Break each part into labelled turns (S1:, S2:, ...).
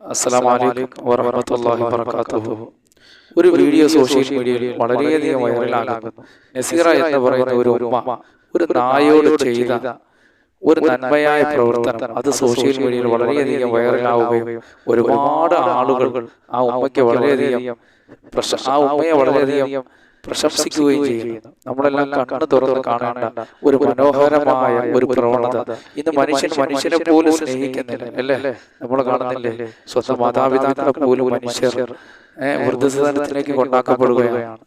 S1: അസ്സലാമലൈക്കും വറഹമത്തല്ലാഹി വബറകാതുഹു. ഒരു വീഡിയോ സോഷ്യൽ മീഡിയയിൽ വളരെയധികം വൈറലാകുന്നു. നസീറ എന്ന് പറയുന്ന ഒരു ഉമ്മ ഒരു നായോട് ചെയ്ത ഒരു നന്മയായ പ്രവർത്തനം. അത് സോഷ്യൽ മീഡിയയിൽ വളരെയധികം വൈറലാവുകയും ഒരുപാട് ആളുകൾ ആ ഉമ്മയ്ക്ക് വളരെയധികം പ്രശ- ആ ഉമ്മയെ വളരെയധികം പ്രശംസിക്കുകയും ചെയ്യുന്നു. നമ്മളെല്ലാം കണ്ണു തുറന്ന് കാണേണ്ട ഒരു മനോഹരമായ ഒരു പ്രവണത. ഇന്ന് മനുഷ്യൻ മനുഷ്യനെ പോലും സ്നേഹിക്കുന്നില്ല? അല്ലേ? നമ്മൾ കാണുന്നില്ലേ? സ്വന്തം മാതാപിതാക്കളെ പോലും മനുഷ്യർ വൃദ്ധസദനത്തിലേക്ക് കൊണ്ടാക്കപ്പെടുകയാണ്.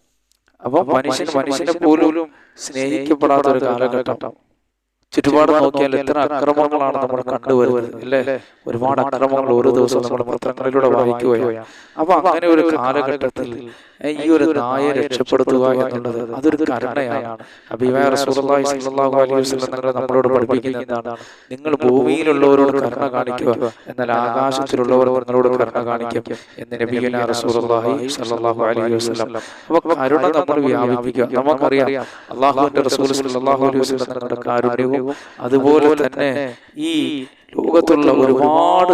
S1: അപ്പൊ മനുഷ്യൻ മനുഷ്യനെ പോലും സ്നേഹിക്കപ്പെടാത്ത ഒരു കാലഘട്ടം. ചുറ്റുപാട് നോക്കിയാൽ എത്ര അക്രമങ്ങളാണ് നമ്മൾ കണ്ടുവരുന്നത് അല്ലേ? ഒരുപാട് അക്രമങ്ങൾ ഓരോ ദിവസവും നമ്മൾ പത്രങ്ങളിലൂടെ വായിക്കുകയാണ്. അപ്പൊ അങ്ങനെ ഒരു കാലഘട്ടത്തിൽ ഈ ഒരു നായെ രക്ഷപ്പെടുത്തുക എന്നുള്ളത് അതൊരു കരുണയാണ്. അഭിമായ അലൈഹി തങ്ങൾ നമ്മളോട് പഠിപ്പിക്കുന്ന എന്താണ്? നിങ്ങൾ ഭൂമിയിലുള്ളവരോട് കരുണ കാണിക്കുക. എന്നാൽ ആകാശത്തിലുള്ളവർ നിങ്ങളോട് കരുണ കാണിക്കും. എന്ന് നബിയന അലൈഹി അപ്പോൾ കരുണ നമ്മൾ വ്യാപിപ്പിക്കുക നമുക്കറിയാം. അള്ളാഹുവിന്റെ റസൂൽ അലൈഹി തങ്ങളുടെ കാരുണ്യവും അതുപോലെ തന്നെ ഈ ലോകത്തുള്ള ഒരുപാട്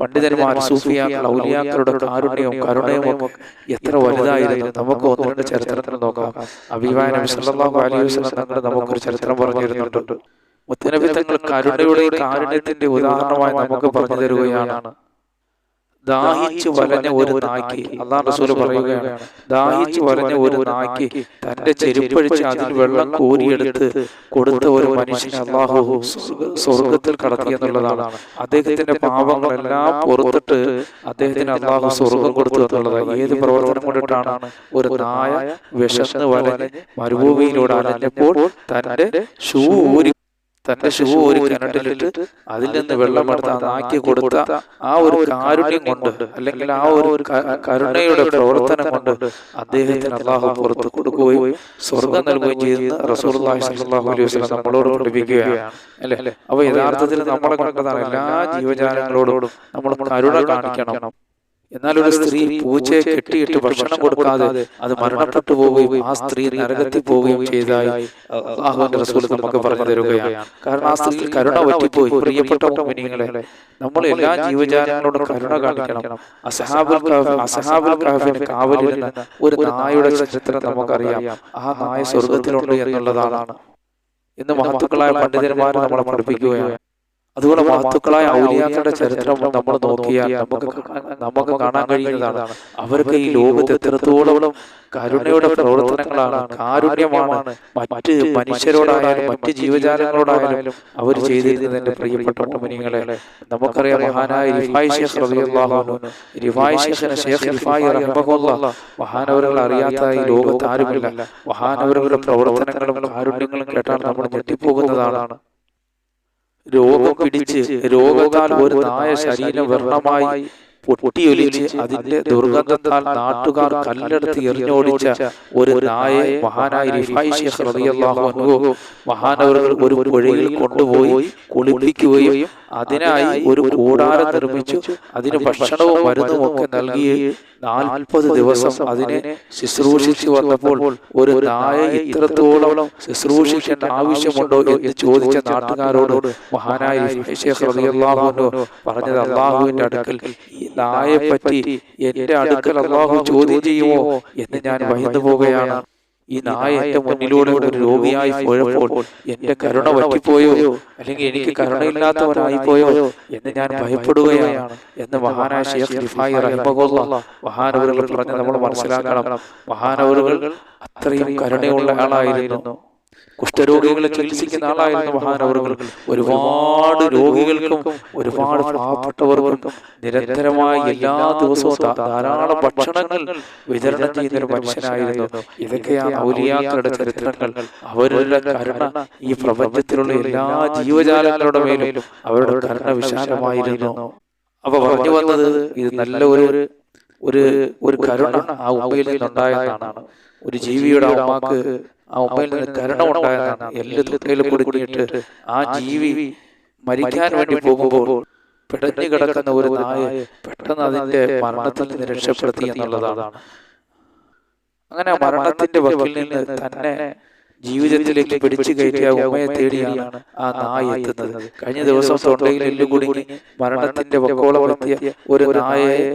S1: പണ്ഡിതന്മാർ സൂഫിയാക്കൾ ഔലിയാക്കളുടെ കാരുണ്യവും കരുണയും എത്ര വലുതായിരുന്നു നമുക്ക് ഒന്ന് രണ്ട് ചരിത്രത്തിൽ നോക്കാം. അഭിമാനം അലൈഹി വസല്ലം തങ്ങൾ നമുക്കൊരു ചരിത്രം പറഞ്ഞു തരുന്നുണ്ട് മുത്തനബി തങ്ങൾ കരുണയുടെയും കാരുണ്യത്തിന്റെ ഉദാഹരണമായി നമുക്ക് പറഞ്ഞു തരുകയാണ്. ദാഹിച്ചു വലഞ്ഞ ഒരു നായ്ക്ക് അള്ളാഹ് റസൂൽ പറയുകയാണ്. ദാഹിച്ചു വലഞ്ഞ ഒരു നായ്ക്ക് തന്റെ ചെരുപ്പഴിച്ച് അതിൽ വെള്ളം കോരിയെടുത്ത് കൊടുത്ത ഒരു മനുഷ്യനെ അള്ളാഹു സ്വർഗ- സ്വർഗത്തിൽ കടത്തി എന്നുള്ളതാണ്. അദ്ദേഹത്തിന്റെ പാപങ്ങളെല്ലാം പുറത്തിട്ട് അദ്ദേഹത്തിന് അള്ളാഹു സ്വർഗം കൊടുത്തു എന്നുള്ളതാണ്. ഏത് പ്രവർത്തനം കൊണ്ടിട്ടാണ് ഒരു നായ വിശന്ന് വലഞ്ഞ് മരുഭൂമിയിലൂടെ അലഞ്ഞപ്പോൾ തന്റെ ഷൂ ഊരി തന്റെ ഷൂ ഒരു കിണറ്റിലിട്ട് അതിൽ നിന്ന് വെള്ളമെടുത്ത് ആ നാക്കി കൊടുത്ത ആ ഒരു കാരുണ്യം കൊണ്ട് അല്ലെങ്കിൽ ആ ഒരു കരുണയുടെ പ്രവർത്തനം കൊണ്ട് അദ്ദേഹത്തിന് അള്ളാഹു പുറത്ത് കൊടുക്കുകയും സ്വർഗം നൽകുകയും ചെയ്യുന്ന റസൂർ അലൈഹി നമ്മളോട് പഠിപ്പിക്കുകയാണ് അല്ലെ? അപ്പൊ യഥാർത്ഥത്തിൽ നമ്മളെ കണ്ടതാണ് എല്ലാ ജീവജാലങ്ങളോടും നമ്മൾ കരുണ കാണിക്കണം. എന്നാൽ ഒരു സ്ത്രീ പൂച്ചയെ കെട്ടിയിട്ട് ഭക്ഷണം കൊടുക്കാതെ അത് മരണപ്പെട്ടു പോവുകയും ആ സ്ത്രീ നരകത്തിൽ പോവുകയും ചെയ്തായി റസൂൽ നമുക്ക് പറഞ്ഞു തരുകയാണ്. കാരണം ആ സ്ത്രീ കരുണ പറ്റിപ്പോയി പ്രിയപ്പെട്ട മിനിങ്ങളെ നമ്മൾ എല്ലാ ജീവജാലങ്ങളോടും കരുണ കാണിക്കണം. അസഹാബുൽ കാഫ് അസഹാബുൽ കാഫിന് കാവലിൽ നിന്ന് ഒരു നായയുടെ ചരിത്രം നമുക്കറിയാം ആ നായ സ്വർഗത്തിലുണ്ട് എന്നുള്ളതാണ്. ഇന്ന് മഹത്തുക്കളായ പണ്ഡിതന്മാരെ നമ്മളെ പഠിപ്പിക്കുകയാണ്. അതുപോലെ മഹത്തുക്കളായ ഔലിയാക്കളുടെ ചരിത്രം നമ്മൾ നോക്കിയാൽ നമുക്ക് നമുക്ക് കാണാൻ കഴിയുന്നതാണ്. അവർക്ക് ഈ ലോകത്ത് എത്രത്തോളം കരുണയുടെ പ്രവർത്തനങ്ങളാണ് കാരുണ്യമാണ് മറ്റ് മനുഷ്യരോടായാലും മറ്റ് ജീവജാലങ്ങളോടായാലും അവർ ചെയ്തിരുന്നതിന്റെ പ്രിയപ്പെട്ട മുനിങ്ങളെ നമുക്കറിയാം മഹാനായ റിഫായ് ഷേഖ് അൻഹു. റിഫായ് ഷേഖിനെ ഷേഖ് റിഫായ് മഹാനവരുകൾ അറിയാത്ത ഈ ലോകത്ത് ആരുമില്ല. മഹാനവരുകളുടെ പ്രവർത്തനങ്ങളും കാരുണ്യങ്ങളും കേട്ടാൽ നമ്മൾ ഞെട്ടിപ്പോകുന്നതാണ്. രോഗം പിടിച്ച് രോഗത്താൽ ഒരു നായ ശരീരം വർണമായി പൊട്ടിയൊലിച്ച് അതിന്റെ ദുർഗന്ധത്താൽ നാട്ടുകാർ കല്ലെടുത്ത് എറിഞ്ഞോടിച്ച ഒരു നായെ മഹാനായ മഹാനവറുകൾ ഒരു പുഴയിൽ കൊണ്ടുപോയി കുളിപ്പിക്കുകയും അതിനായി ഒരു കൂടാരം നിർമ്മിച്ചു അതിന് ഭക്ഷണവും മരുന്നും ഒക്കെ നൽകി നാൽപ്പത് ദിവസം അതിനെ ശുശ്രൂഷിച്ചു വന്നപ്പോൾ ഒരു നായ ഇത്രത്തോളം ശുശ്രൂഷിക്കേണ്ട ആവശ്യമുണ്ടോ എന്ന് ചോദിച്ച നാട്ടുകാരോട് മഹാനായ പറഞ്ഞത് അള്ളാഹുവിന്റെ അടുക്കൽ ഈ നായെ പറ്റി എന്റെ അടുക്കൽ അള്ളാഹു ചോദ്യം ചെയ്യുമോ എന്ന് ഞാൻ ഭയന്നു പോവുകയാണ് ഈ നായ എന്റെ മുന്നിലൂടെ ഒരു രോഗിയായി പോയപ്പോൾ എന്റെ കരുണ പറ്റിപ്പോയോ അല്ലെങ്കിൽ എനിക്ക് കരുണയില്ലാത്തവനായിപ്പോയോ എന്ന് ഞാൻ ഭയപ്പെടുകയാണ്. എന്ന് മഹാനായ ഷേഖ് റിഫായി റഹിമഹുല്ല മഹാനവരുകൾ പറഞ്ഞ് നമ്മൾ മനസ്സിലാക്കണം. മഹാനവരുകൾ അത്രയും കരുണയുള്ള ആളായിരുന്നു. കുഷ്ഠരോഗികളെ ചികിത്സിക്കുന്ന ആളായിരുന്നു മഹാനവറുകൾ ഒരുപാട് രോഗികൾക്കും ഒരുപാട് പാവപ്പെട്ടവർക്കും നിരന്തരമായി എല്ലാ ദിവസവും ധാരാളം ഭക്ഷണങ്ങൾ വിതരണം ചെയ്യുന്ന ഒരു മനുഷ്യനായിരുന്നു. ഇതൊക്കെയാണ് ഔലിയാക്കളുടെ ചരിത്രങ്ങൾ. അവരുടെ കരുണ ഈ പ്രപഞ്ചത്തിലുള്ള എല്ലാ ജീവജാലങ്ങളുടെ മേലും അവരുടെ കരുണ വിശാലമായിരുന്നു. അപ്പൊ പറഞ്ഞു വന്നത് ഇത് നല്ല ഒരു ഒരു ഒരു കരുണ ആ ഉമ്മയിൽ നിന്നുണ്ടായതാണ് ഒരു ജീവിയുടെ അമ്മയ്ക്ക് ആ ഉമ്മയിൽ നിന്ന് കരുണ ഉണ്ടായതാണ് എല്ലാ കൊടുക്കിയിട്ട് ആ ജീവി മരിക്കാൻ വേണ്ടി പോകുമ്പോൾ പിടഞ്ഞു കിടക്കുന്ന ഒരു നായ പെട്ടെന്ന് അതിന്റെ മരണത്തിൽ നിന്ന് രക്ഷപ്പെടുത്തി എന്നുള്ളതാണ്. അങ്ങനെ മരണത്തിന്റെ വക്കിൽ നിന്ന് തന്നെ ജീവിതത്തിലേക്ക് പിടിച്ചു കയറ്റിയ ഉമ്മയെ തേടിയാണ് ആ നായ എത്തുന്നത്. കഴിഞ്ഞ ദിവസം തൊണ്ടയിൽ എല്ലുകൂടി മരണത്തിന്റെ വക്കോളം എത്തിയ ഒരു നായയെ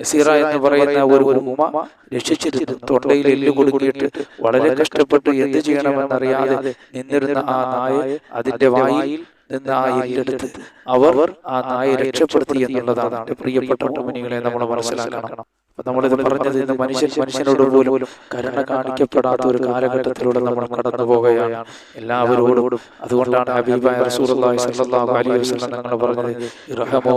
S1: നസീറ എന്ന് പറയുന്ന ഒരു ഉമ്മ രക്ഷിച്ചിരുന്നു തൊണ്ടയിൽ എല്ല് കൊടുക്കിയിട്ട് വളരെ കഷ്ടപ്പെട്ട് എന്ത് ചെയ്യണമെന്നറിയാതെ നിന്നിരുന്ന ആ നായ അതിന്റെ വായിൽ നിന്ന് ആ എല്ലെടുത്ത് അവർ ആ നായെ രക്ഷപ്പെടുത്തി എന്നുള്ളതാണ്. പ്രിയപ്പെട്ട മുനികളെ നമ്മൾ മനസ്സിലാക്കണം. നമ്മളിത് പറഞ്ഞത് ഇന്ന് മനുഷ്യൻ മനുഷ്യനോട് പോലും കരുണ കാണിക്കപ്പെടാത്ത ഒരു കാലഘട്ടത്തിലൂടെ നമ്മൾ കടന്നു പോകുകയാണ്. എല്ലാവരോടും അതുകൊണ്ടാണ് ഹബീബായ റസൂലുള്ളാഹി സ്വല്ലല്ലാഹു അലൈഹി വസല്ലം പറഞ്ഞത് ഇർഹമോ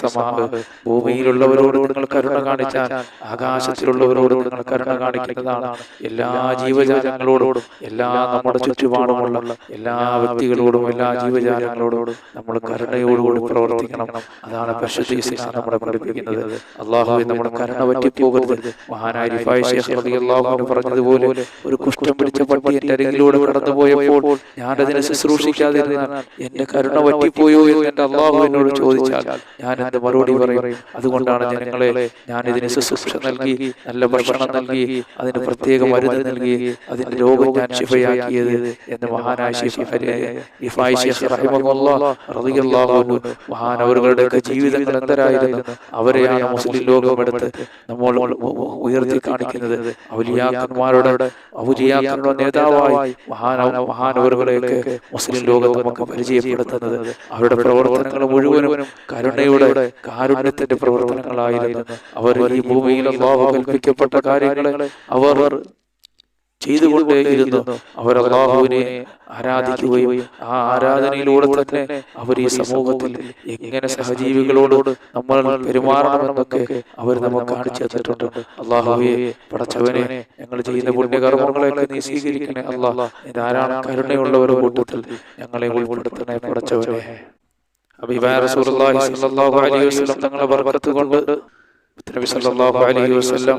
S1: സമാഅ ഭൂമിയിലുള്ളവരോട് നിങ്ങൾ കരുണ കാണിച്ചാൽ ആകാശത്തിലുള്ളവരോട് നിങ്ങൾ കരുണ കാണിക്കുന്നതാണ്. എല്ലാ ജീവജാലങ്ങളോടും എല്ലാ നമ്മുടെ ചുറ്റുപാടുമുള്ള എല്ലാ വ്യക്തികളോടും എല്ലാ ജീവജാലങ്ങളോടും നമ്മൾ കരുണയോടുകൂടി പ്രവർത്തിക്കണം. അതാണ് പരിശുദ്ധ നമ്മുടെ നമ്മളെ പഠിപ്പിക്കുന്നത് അള്ളാഹുവെ നമ്മുടെ കരുണ പറ്റിപ്പോകരുത് അൻഹു പറഞ്ഞതുപോലെ ഒരു കുഷ്ഠം പിടിച്ച പട്ടി എന്റെ അരികിലൂടെ കടന്നു പോയപ്പോൾ ഞാൻ അതിനെ ശുശ്രൂഷിക്കാതിരുന്നാൽ എന്റെ കരുണ പറ്റിപ്പോയോ എന്ന് എന്റെ അള്ളാഹു എന്നോട് ചോദിച്ചാൽ ഞാൻ എന്ത് മറുപടി പറയും? അതുകൊണ്ടാണ് ജനങ്ങളെ ഞാൻ ഇതിന് ശുശ്രൂഷ നൽകി നല്ല ഭക്ഷണം നൽകി അതിന് പ്രത്യേക മരുന്ന് നൽകി അതിന്റെ രോഗം ഞാൻ ശിഫയാക്കിയത് എന്ന് മഹാനായ ശിഫ റിഫായ് ശേഖ് റഹിമഹുല്ലാഹ് അവരെയാണ് മുസ്ലിം ലോകമെടുത്ത് നമ്മൾ ഉയർത്തി കാണിക്കുന്നത്. അവലിയാക്കന്മാരുടെ ഔലിയാക്കളുടെ നേതാവായി മഹാന മഹാനവറുകളെയൊക്കെ മുസ്ലിം ലോകം നമുക്ക് പരിചയപ്പെടുത്തുന്നത്. അവരുടെ പ്രവർത്തനങ്ങൾ മുഴുവനും കരുണയുടെ കാരുണ്യത്തിന്റെ പ്രവർത്തനങ്ങളായിരുന്നു. അവർ ഈ ഭൂമിയിൽ കൽപ്പിക്കപ്പെട്ട കാര്യങ്ങളെ അവർ ചെയ്തുകൊണ്ടേയിരുന്നു അവർ അള്ളാഹുവിനെ ആരാധിക്കുകയും ആ ആരാധനയിലൂടെ തന്നെ അവർ ഈ സമൂഹത്തിൽ എങ്ങനെ സഹജീവികളോട് നമ്മൾ പെരുമാറണമെന്നൊക്കെ അവർ നമുക്ക് കാണിച്ചു തന്നിട്ടുണ്ട്. അള്ളാഹുവെ പടച്ചവനെ ഞങ്ങൾ ചെയ്യുന്ന പുണ്യകർമ്മങ്ങളെയൊക്കെ നീ സ്വീകരിക്കണേ അള്ളാഹ് ധാരാളം കരുണയുള്ളവരുടെ കൂട്ടത്തിൽ ഞങ്ങളെ ഉൾപ്പെടുത്തണേ പടച്ചവനെ. വസല്ലം തങ്ങളെ ബർക്കത്ത് കൊണ്ട് നബി സല്ലല്ലാഹു അലൈഹി വസല്ലം